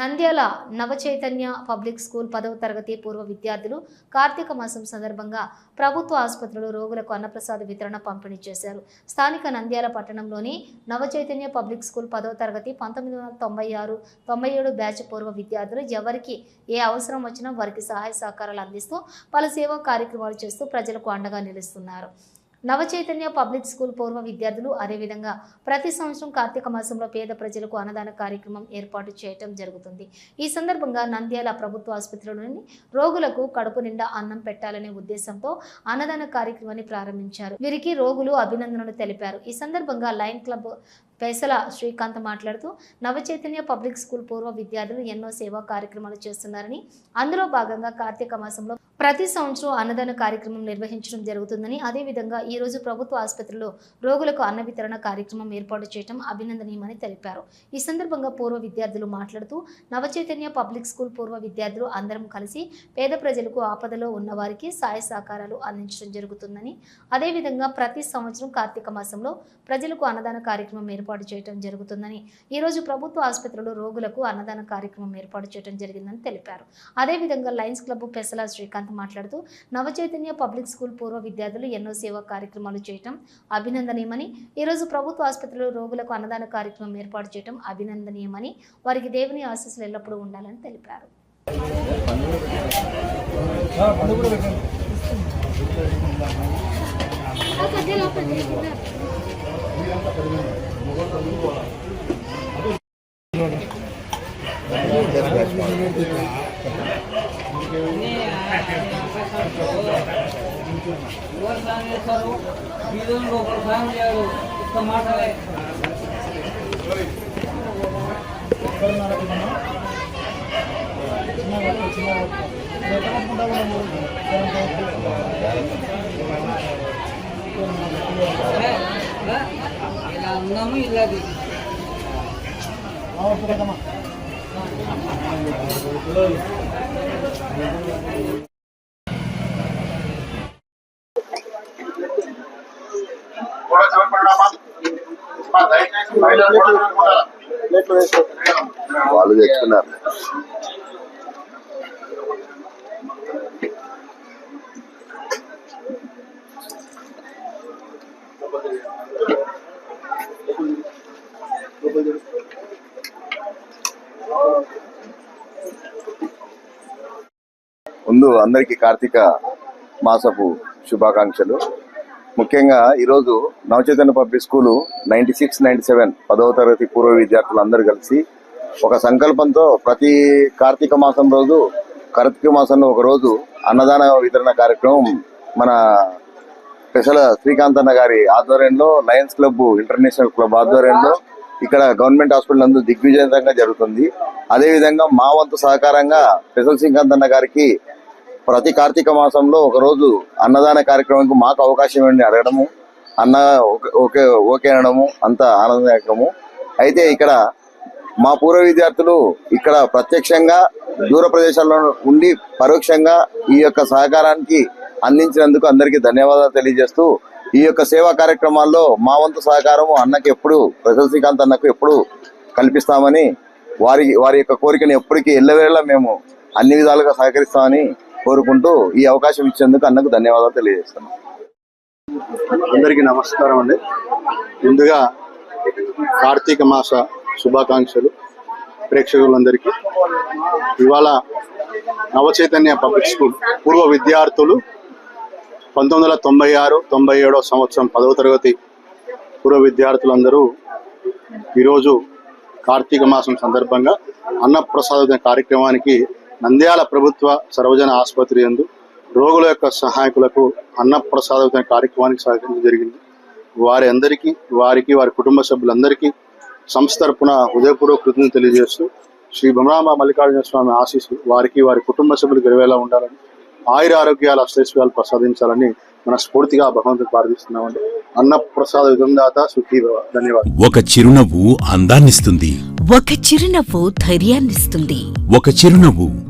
Nandyal Navachaitanya public school పదవ తరగతి పూర్వ విద్యార్థులు కార్తీక మాసం సందర్భంగా ప్రభుత్వ ఆసుపత్రులు రోగులకు అన్నప్రసాద వితరణ పంపిణీ చేశారు. స్థానిక నంద్యాల పట్టణంలోని నవచైతన్య పబ్లిక్ స్కూల్ పదవ తరగతి పంతొమ్మిది వందల తొంభై ఆరు తొంభై ఏడు బ్యాచ్ పూర్వ విద్యార్థులు ఎవరికి ఏ అవసరం వచ్చినా వారికి సహాయ సహకారాలు అందిస్తూ పలు సేవా కార్యక్రమాలు చేస్తూ ప్రజలకు అండగా నిలుస్తున్నారు. నవచైతన్య పబ్లిక్ స్కూల్ పూర్వ విద్యార్థులు అదేవిధంగా ప్రతి సంవత్సరం కార్తీక మాసంలో పేద ప్రజలకు అన్నదాన కార్యక్రమం ఏర్పాటు చేయటం జరుగుతుంది. ఈ సందర్భంగా నంద్యాల ప్రభుత్వ ఆసుపత్రిలోని రోగులకు కడుపు నిండా అన్నం పెట్టాలనే ఉద్దేశంతో అన్నదాన కార్యక్రమాన్ని ప్రారంభించారు. వీరికి రోగులు అభినందనలు తెలిపారు. ఈ సందర్భంగా లయన్ క్లబ్ పెసల శ్రీకాంత్ మాట్లాడుతూ నవచైతన్య పబ్లిక్ స్కూల్ పూర్వ విద్యార్థులు ఎన్నో సేవా కార్యక్రమాలు చేస్తున్నారని అందులో భాగంగా కార్తీక మాసంలో ప్రతి సంవత్సరం అన్నదాన కార్యక్రమం నిర్వహించడం జరుగుతుందని అదేవిధంగా ఈరోజు ప్రభుత్వ ఆసుపత్రిలో రోగులకు అన్న వితరణ కార్యక్రమం ఏర్పాటు చేయడం అభినందనీయమని తెలిపారు. ఈ సందర్భంగా పూర్వ విద్యార్థులు మాట్లాడుతూ నవచైతన్య పబ్లిక్ స్కూల్ పూర్వ విద్యార్థులు అందరం కలిసి పేద ప్రజలకు ఆపదలో ఉన్న వారికి సాయ సహకారాలు అందించడం జరుగుతుందని అదేవిధంగా ప్రతి సంవత్సరం కార్తీక మాసంలో ప్రజలకు అన్నదాన కార్యక్రమం ఏర్పాటు చేయడం జరుగుతుందని ఈరోజు ప్రభుత్వ ఆసుపత్రిలో రోగులకు అన్నదాన కార్యక్రమం ఏర్పాటు చేయడం జరిగిందని తెలిపారు. అదేవిధంగా లయన్స్ క్లబ్ పెసలా శ్రీకాంత్ మాట్లాడుతూ నవచైతన్య పబ్లిక్ స్కూల్ పూర్వ విద్యార్థులు ఎన్నో సేవా కార్యక్రమాలు చేయటం అభినందనీయమని ఈ రోజు ప్రభుత్వ ఆసుపత్రిలో రోగులకు అన్నదాన కార్యక్రమం ఏర్పాటు చేయడం అభినందనీయమని వారికి దేవుని ఆశీస్సులు ఎల్లప్పుడూ ఉండాలని తెలిపారు. చేస్తారు బీదంలో ఒకరు సాయం ఒక్క మాటలే ఇలా ఉన్నాము ఇలా వాళ్ళు తెచ్చుకున్నారు. ముందు అందరికీ కార్తీక మాసపు శుభాకాంక్షలు. ముఖ్యంగా ఈరోజు Navachaitanya public school ninety six ninety seven పదవ తరగతి పూర్వ విద్యార్థులు అందరూ కలిసి ఒక సంకల్పంతో ప్రతి కార్తీక మాసం రోజు కార్తీక మాసంలో ఒక రోజు అన్నదాన వితరణ కార్యక్రమం మన స్పెషల్ శ్రీకాంత్ అన్న గారి ఆధ్వర్యంలో లయన్స్ క్లబ్ ఇంటర్నేషనల్ క్లబ్ ఆధ్వర్యంలో ఇక్కడ గవర్నమెంట్ హాస్పిటల్ నందు దిగ్విజయంగా జరుగుతుంది. అదేవిధంగా మా వంతు సహకారంగా స్పెషల్ శ్రీకాంత్ అన్న గారికి ప్రతి కార్తీక మాసంలో ఒక రోజు అన్నదాన కార్యక్రమానికి మాకు అవకాశం ఏంటి అడగడము అన్న ఓకే- ఓకే ఓకే అనడము అంత ఆనందదాయకము. అయితే ఇక్కడ మా పూర్వ విద్యార్థులు ఇక్కడ ప్రత్యక్షంగా దూర ప్రదేశాల్లో ఉండి పరోక్షంగా ఈ యొక్క సహకారానికి అందించినందుకు అందరికీ ధన్యవాదాలు తెలియజేస్తూ ఈ యొక్క సేవా కార్యక్రమాల్లో మా వంతు సహకారము అన్నకి ఎప్పుడు ప్రజల అన్నకు ఎప్పుడు కల్పిస్తామని వారి వారి యొక్క కోరికను ఎప్పటికీ ఎల్లవేళలా మేము అన్ని విధాలుగా సహకరిస్తామని కోరుకుంటూ ఈ అవకాశం ఇచ్చేందుకు అన్నకు ధన్యవాదాలు తెలియజేస్తున్నాం. అందరికీ నమస్కారం అండి. ముందుగా కార్తీక మాస శుభాకాంక్షలు ప్రేక్షకులందరికీ. ఇవాళ నవచైతన్య పబ్లిక్ స్కూల్ పూర్వ విద్యార్థులు పంతొమ్మిది వందల తొంభై ఆరు తొంభై ఏడో సంవత్సరం పదవ తరగతి పూర్వ విద్యార్థులందరూ ఈరోజు కార్తీక మాసం సందర్భంగా అన్నప్రసాద కార్యక్రమానికి నంద్యాల ప్రభుత్వ సర్వజన ఆసుపత్రి యందు రోగుల యొక్క సహాయకులకు అన్నప్రసాద కార్యక్రమానికి సహకరించడం జరిగింది. వారి అందరికీ వారికి వారి కుటుంబ సభ్యులందరికీ సంస్థ తరపున హృదయపూర్వక కృతజ్ఞతలు తెలియజేస్తూ శ్రీ భ్రమరాంబ మల్లికార్జున స్వామి ఆశీస్సులు వారికి వారి కుటుంబ సభ్యులకు గెలవేలా ఉండాలని ఆయుర ఆరోగ్యాల అష్టైశ్వర్యాలు ప్రసాదించాలని మనస్ఫూర్తిగా భగవంతుని ప్రార్థిస్తున్నామండి. అన్నప్రసాద విధందాత సుఖీభవ. ధన్యవాదాలు. ఒక చిరునవ్వు అందాన్నిస్తుంది. ఒక చిరునవ్వు ధైర్యాన్నిస్తుంది. ఒక చిరునవ్వు